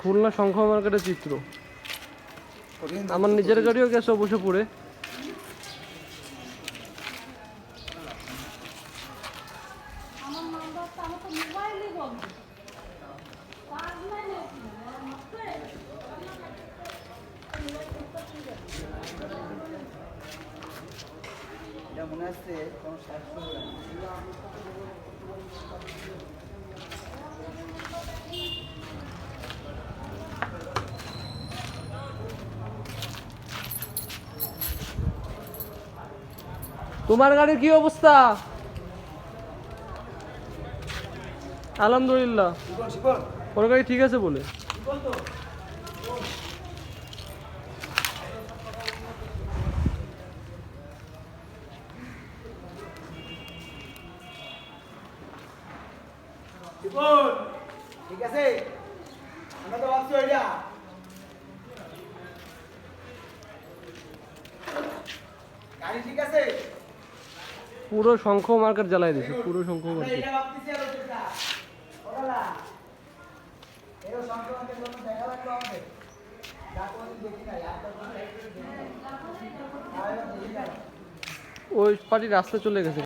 খুলনা শঙ্খ মার্কেটের চিত্র। আমার নিজের গাড়িও গেছে অবশ্য পড়ে আমার নাম্বারটা আমার তোমার গাড়ির কি অবস্থা? আলহামদুলিল্লাহ। ওর গাড়ি ঠিক আছে বলে। ঠিক আছে। আমরা তো ওইটা। গাড়ি ঠিক আছে? পুরো শঙ্খ মার্কেট জ্বালাই দিছে পুরো শঙ্খ মার্কেট। ওই পার্টি রাস্তা চলে গেছে।